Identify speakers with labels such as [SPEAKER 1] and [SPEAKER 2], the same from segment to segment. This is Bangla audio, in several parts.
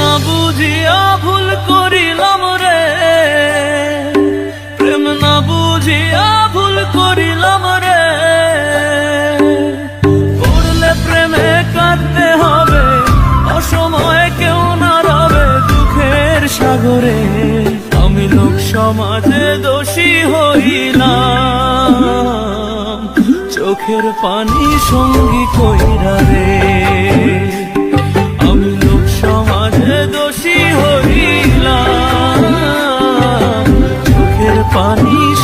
[SPEAKER 1] না বুঝিয়া ভুল করিলাম রে। প্রেম না বুঝিয়া ভুল করিলাম রে। পড়লে প্রেমে কাঁদতে হবে, অসময়ে কেউ না রবে দুঃখের সাগরে। আমি লোক সমাজে দোষী হইলাম, চোখের পানি সঙ্গী কইরা রে।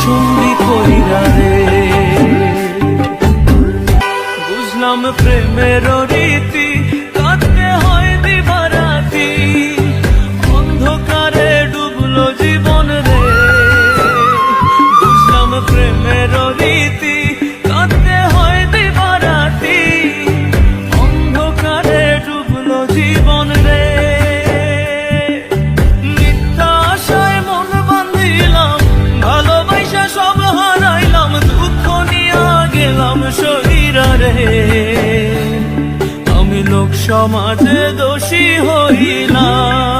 [SPEAKER 1] সঙ্গী কইরা রে। বুঝলাম প্রেমের রীতি ভালোবাসা সব হারাইলাম, দুঃখ নিয়া গেলাম শরীরা। রে আমি লোক সমাজে দোষী হইলাম,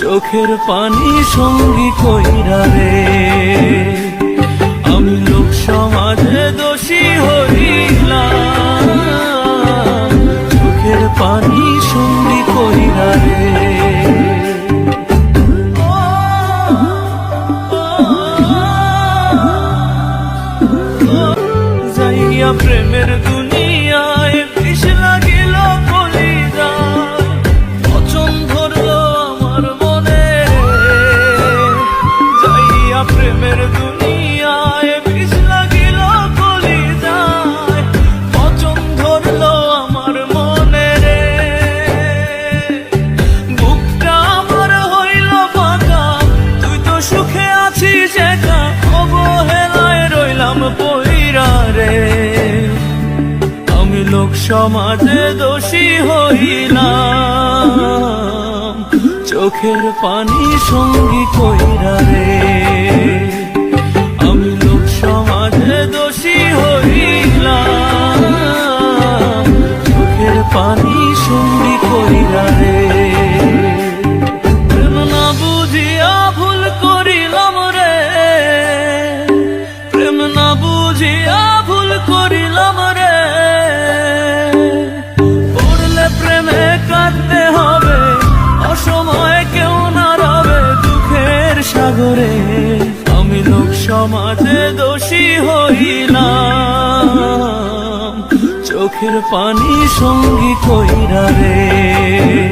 [SPEAKER 1] চোখের পানি সঙ্গী কইরা রে। প্রেমের দুনিয়ায় লোক সমাজে দোষী হইলাম। চোখের পানি সঙ্গী কইরা রে। আমি লোক সমাজে দোষী হইলাম। চোখের পানি সঙ্গী কইরা রে। ভুল করিলাম সাগরে আমি লোক সমাজে দোষী হইলাম। চোখের পানি সঙ্গী কইরা রে।